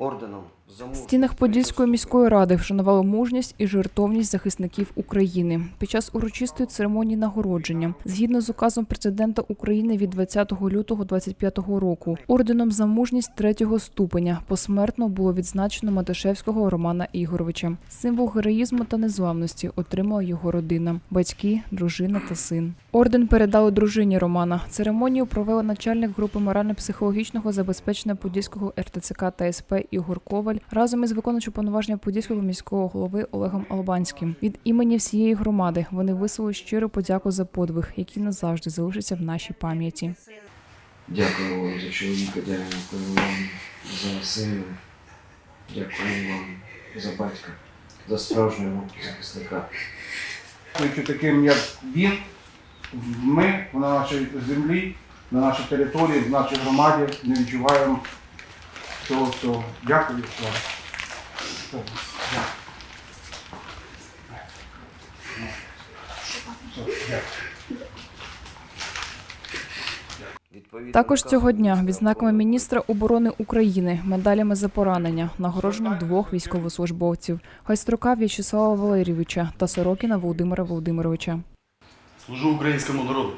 орденом за В стінах Подільської міської ради вшанували мужність і жертовність захисників України під час урочистої церемонії нагородження. Згідно з указом президента України від 20 лютого 25 року, орденом за мужність третього ступеня посмертно було відзначено Матишевського Романа Ігоровича. Символ героїзму та незламності отримала його родина, батьки, дружина та син. Орден передали дружині Романа. Церемонію провела начальник групи морально-психологічного забезпечення Подільського РТЦК та СП Ігор Коваль разом із виконуючим повноваження Подільського міського голови Олегом Албанським. Від імені всієї громади вони висловили щиру подяку за подвиг, який назавжди залишиться в нашій пам'яті. Дякую вам за чоловіка, дякую вам за сина, дякую вам за батька, за справжнього захисника. Таким, як він, ми на нашій землі, на нашій території, в нашій громаді не відчуваємо цього всього. Дякую вам. Також цього дня відзнаками міністра оборони України, медалями за поранення нагороджено двох військовослужбовців: Гайструка В'ячеслава Валерійовича та Сорокіна Володимира Володимировича. Служу українському народу.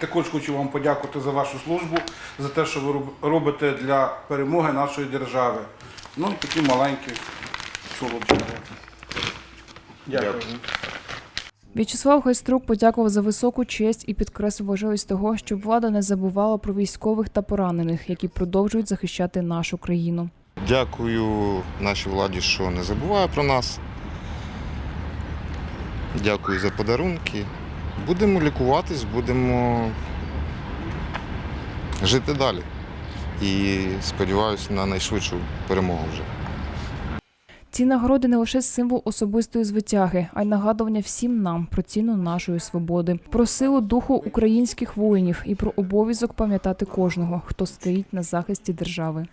Також хочу вам подякувати за вашу службу, за те, що ви робите для перемоги нашої держави. Ну і такі маленькі солодкі. Дякую. В'ячеслав Гайструк подякував за високу честь і підкреслив важливість того, щоб влада не забувала про військових та поранених, які продовжують захищати нашу країну. Дякую нашій владі, що не забуває про нас. Дякую за подарунки. Будемо лікуватись, будемо жити далі. І сподіваюся на найшвидшу перемогу вже. Ці нагороди не лише символ особистої звитяги, а й нагадування всім нам про ціну нашої свободи, про силу духу українських воїнів і про обов'язок пам'ятати кожного, хто стоїть на захисті держави.